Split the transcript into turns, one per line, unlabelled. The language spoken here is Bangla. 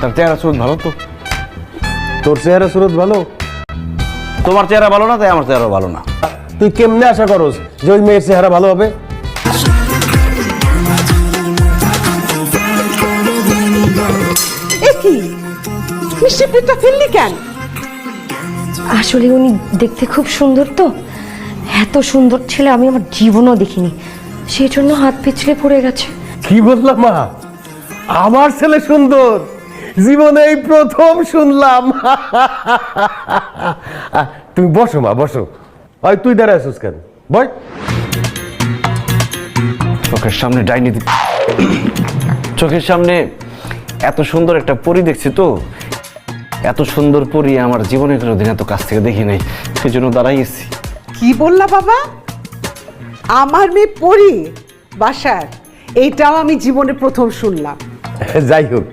তার চেহারা সুরত ভালো তো?
তোর চেহারা সুরত ভালো?
তোমার চেহারা ভালো না তাই আমার চেহারা ভালো না।
তুই কেমনে আশা করস যে ওই মেয়ের চেহারা ভালো হবে?
কি মিষ্টি পিঠটা ফেললি কেন?
আসলে উনি দেখতে খুব সুন্দর তো। এত সুন্দর ছেলে আমি আমার জীবনও দেখিনি। সেই জন্য হাত পিছলে পড়ে গেছে।
কি বললাম মা? আমার ছেলে সুন্দর। জীবনে এই প্রথম শুনলাম। তুমি বসো মা বসো। ওই তুই দাঁড়ায় আছিস কেন? বই
চোখের সামনে ডাইনি চোখের সামনে এত সুন্দর একটা পরি দেখছি তো। এত সুন্দর পরি আমার জীবনে কোনোদিন এত কাছ থেকে দেখি নাই। সেই জন্য দাঁড়াইছি
কি বললা বাবা? আমার মেয়ে পড়ি বাসার। এইটাও আমি জীবনে প্রথম শুনলাম।
যাই হোক।